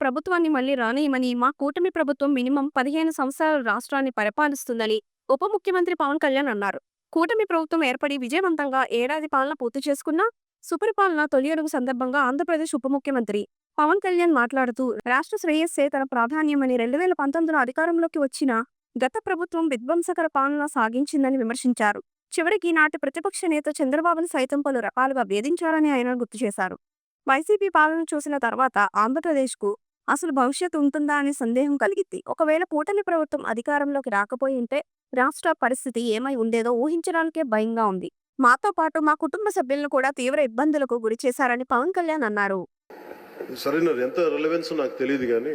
ప్రభుత్వాన్ని మళ్ళీ రానియమని మా కూటమి ప్రభుత్వం మినిమం పదిహేను సంవత్సరాలు రాష్ట్రాన్ని పరిపాలిస్తుందని ఉప ముఖ్యమంత్రి పవన్ కళ్యాణ్ అన్నారు. కూటమి ప్రభుత్వం ఏర్పడి విజయవంతంగా ఏడాది పాలన పూర్తి చేసుకున్న సుపరిపాలన తొలి అడుగు సందర్భంగా ఆంధ్రప్రదేశ్ ఉప ముఖ్యమంత్రి పవన్ కళ్యాణ్ మాట్లాడుతూ రాష్ట్ర శ్రేయస్సే తన ప్రాధాన్యమని రెండు వేల పంతొమ్మిదిలో అధికారంలోకి వచ్చిన గత ప్రభుత్వం విధ్వంసకర పాలన సాగించిందని విమర్శించారు. చివరికి నాటి ప్రతిపక్ష నేత చంద్రబాబును సైతం పలు రకాలుగా వేధించారని ఆయన గుర్తు చేశారు. వైసీపీ పాలన చూసిన తర్వాత ఆంధ్రప్రదేశ్కు అసలు భవిష్యత్తు ఉంటుందా అనే సందేహం కలిగింది ఒకవేళ కూటమి ప్రభుత్వం అధికారంలోకి రాకపోయి ఉంటే రాష్ట్ర పరిస్థితి ఏమై ఉండేదో ఊహించడానికే భయంగా ఉంది. మాతో పాటు మా కుటుంబ సభ్యులను కూడా తీవ్ర ఇబ్బందులకు గురి చేశారని పవన్ కళ్యాణ్ అన్నారు. సరైన ఎంత రిలవెన్స్ నాకు తెలియదు కానీ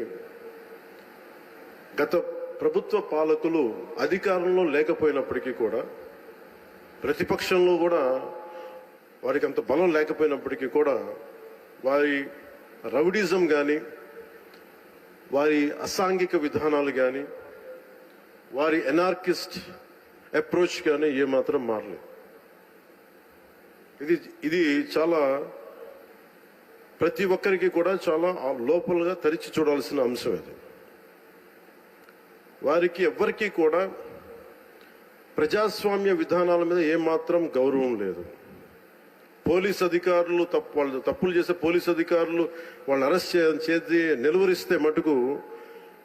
గత ప్రభుత్వ పాలకులు అధికారంలో లేకపోయినప్పటికీ కూడా ప్రతిపక్షంలో కూడా వారికి అంత బలం లేకపోయినప్పటికీ కూడా వారి రౌడిజం కానీ వారి అసాంఘిక విధానాలు కానీ వారి ఎనార్కిస్ట్ అప్రోచ్ కానీ ఏమాత్రం మారలేదు. ఇది ఇది చాలా ప్రతి ఒక్కరికి కూడా చాలా లోపలగా తెరిచి చూడాల్సిన అంశం ఇది. వారికి ఎవ్వరికీ కూడా ప్రజాస్వామ్య విధానాల మీద ఏమాత్రం గౌరవం లేదు. పోలీస్ అధికారులు తప్పు వాళ్ళు తప్పులు చేసే పోలీస్ అధికారులు వాళ్ళని అరెస్ట్ చేసి నిలువరిస్తే మటుకు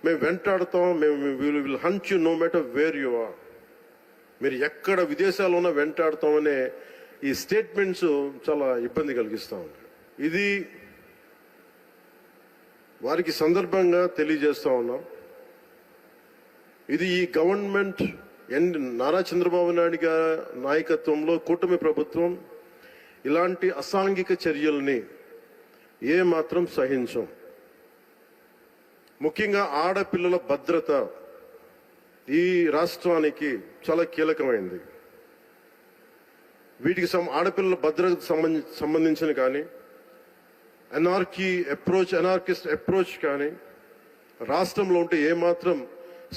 మేము వెంటాడతాం మేము will will hunt you no matter where you are మీరు ఎక్కడ విదేశాల్లో ఉన్నా వెంటాడతామనే ఈ స్టేట్మెంట్స్ చాలా ఇబ్బంది కలిగిస్తూ ఉంది. ఇది వారికి సందర్భంగా తెలియజేస్తూ ఉన్నాం. ఇది ఈ గవర్నమెంట్ ఎన్ నారా చంద్రబాబు నాయుడు గారి నాయకత్వంలో కూటమి ప్రభుత్వం ఇలాంటి అసాంఘిక చర్యల్ని ఏ మాత్రం సహించం. ముఖ్యంగా ఆడపిల్లల భద్రత ఈ రాష్ట్రానికి చాలా కీలకమైంది. వీటికి సం ఆడపిల్లల భద్రతకు సంబంధి సంబంధించిన కానీ ఎన్ఆర్కీ అప్రోచ్ ఎనార్కిస్ట్ అప్రోచ్ కానీ రాష్ట్రంలో ఉంటే ఏమాత్రం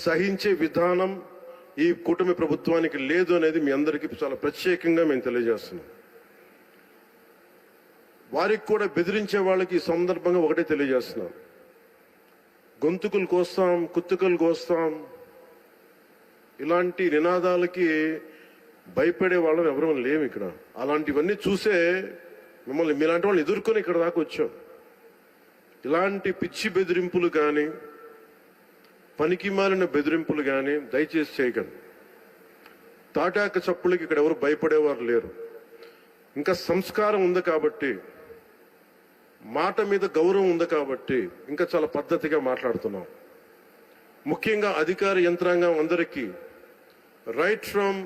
సహించే విధానం ఈ కూటమి ప్రభుత్వానికి లేదు అనేది మీ అందరికీ చాలా ప్రత్యేకంగా మేము తెలియజేస్తున్నాం. వారికి కూడా బెదిరించే వాళ్ళకి ఈ సందర్భంగా ఒకటే తెలియజేస్తున్నాం. గొంతుకులు కోస్తాం కుత్తుకలు కోస్తాం. ఇలాంటి నినాదాలకి భయపడే వాళ్ళం ఎవరు లేము ఇక్కడ. అలాంటివన్నీ చూసే మిమ్మల్ని మీలాంటి వాళ్ళని ఎదుర్కొని ఇక్కడ దాకా వచ్చాం. ఇలాంటి పిచ్చి బెదిరింపులు కానీ పనికి మాలిన బెదిరింపులు కానీ దయచేసి చేయకండి. తాటాక చప్పులకి ఇక్కడ ఎవరు భయపడేవారు లేరు. ఇంకా సంస్కారం ఉంది కాబట్టి మాట మీద గౌరవం ఉంది కాబట్టి ఇంకా చాలా పద్ధతిగా మాట్లాడుతున్నాం. ముఖ్యంగా అధికార యంత్రాంగం అందరికీ right from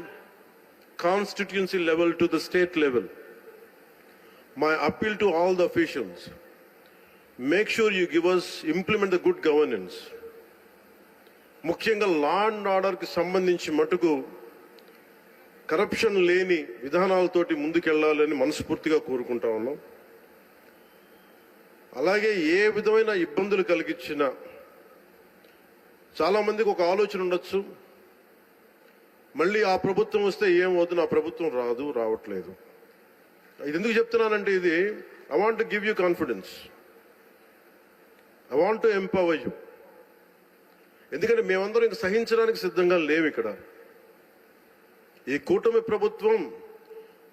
constituency level to the state level my appeal to all the officials make sure you give us implement the good governance ముఖ్యంగా లా అండ్ ఆర్డర్కి సంబంధించి మటుకు కరప్షన్ లేని విధానాలతోటి ముందుకెళ్ళాలని మనస్ఫూర్తిగా కోరుకుంటా ఉన్నాం. అలాగే ఏ విధమైన ఇబ్బందులు కలిగించినా చాలామందికి ఒక ఆలోచన ఉండొచ్చు. మళ్ళీ ఆ ప్రభుత్వం వస్తే ఏం వద్దు నా ప్రభుత్వం రాదు రావట్లేదు. ఇది ఎందుకు చెప్తున్నానంటే ఇది I want to give you confidence I want to empower you ఎందుకంటే మేమందరం ఇంక సహించడానికి సిద్ధంగా లేవు ఇక్కడ ఈ కూటమి ప్రభుత్వం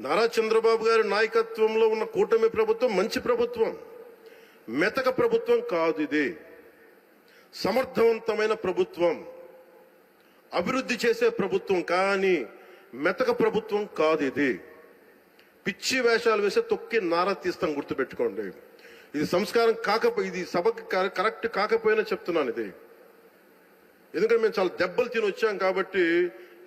నారా చంద్రబాబు గారి నాయకత్వంలో ఉన్న కూటమి ప్రభుత్వం మంచి ప్రభుత్వం. మెతక ప్రభుత్వం కాదు ఇది. సమర్థవంతమైన ప్రభుత్వం. అభివృద్ధి చేసే ప్రభుత్వం కానీ మెతక ప్రభుత్వం కాదు ఇది. పిచ్చి వేషాలు వేసే తొక్కి నారా తీస్తాం గుర్తుపెట్టుకోండి. ఇది సంస్కారం కాకపోయి ఇది సభకి కరెక్ట్ కాకపోయినా చెప్తున్నాను ఇది. ఎందుకంటే మేము చాలా దెబ్బలు తిని వచ్చాం కాబట్టి